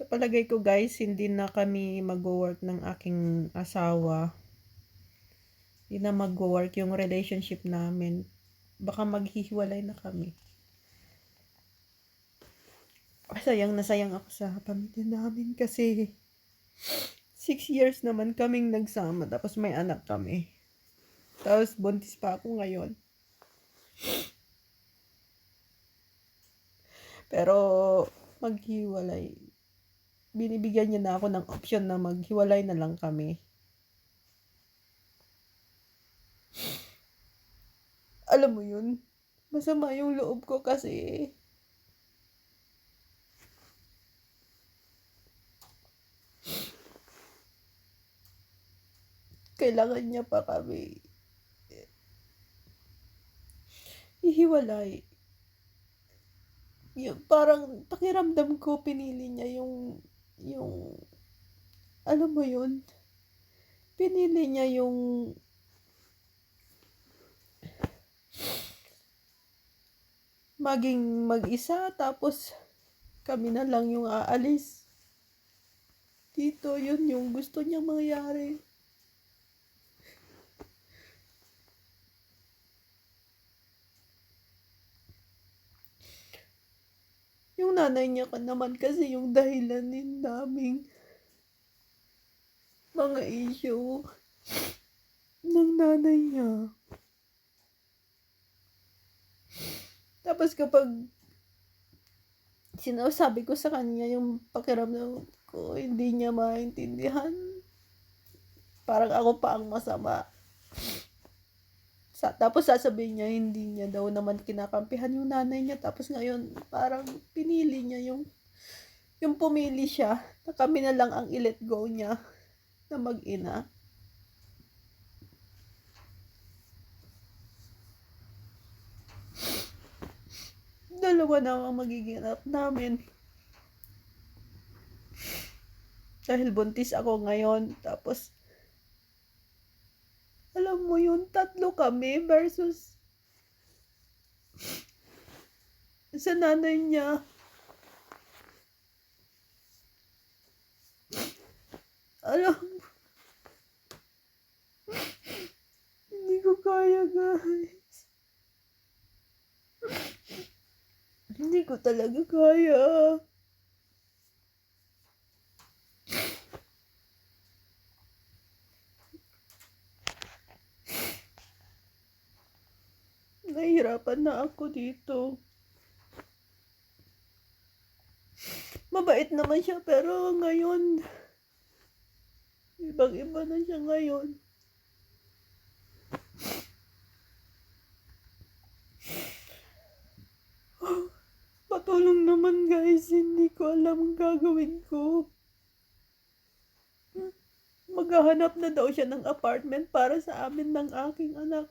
Sa palagay ko guys, hindi na kami mag-work ng aking asawa. Hindi na mag-work yung relationship namin. Baka maghihiwalay na kami. Sayang na sayang ako sa pamilya namin kasi six years naman kaming nagsama tapos may anak kami. Tapos buntis pa ako ngayon. Pero maghiwalay. Binibigyan niya na ako ng option na maghiwalay na lang kami. Alam mo yun, masama yung loob ko kasi kailangan niya pa kami ihiwalay. Yung, parang pakiramdam ko pinili niya yung yung alam mo yun? Pinili niya yung maging mag-isa tapos kami na lang yung aalis. Dito yun yung gusto niyang mangyari nanay niya ka naman kasi yung dahilan din naming mga issue ng nanay niya. Tapos kapag sinasabi ko sa kanya yung pakiramdam ko, hindi niya maintindihan. Parang ako pa ang masama. Sa, tapos sasabihin niya, hindi niya daw naman kinakampihan yung nanay niya. Tapos ngayon, parang pinili niya yung, yung pumili siya, na kami na lang ang i-let go niya na mag-ina. Dalawa na ang magiging anak namin. Dahil buntis ako ngayon, tapos alam mo yun, tatlo kami versus sa nanay niya. Alam mo, hindi ko kaya guys. Hindi ko talaga kaya. Nahihirapan na ako dito. Mabait naman siya pero ngayon ibang iba na siya ngayon. Patulong naman guys, hindi ko alam ang gagawin ko. Maghahanap na daw siya ng apartment para sa amin ng aking anak.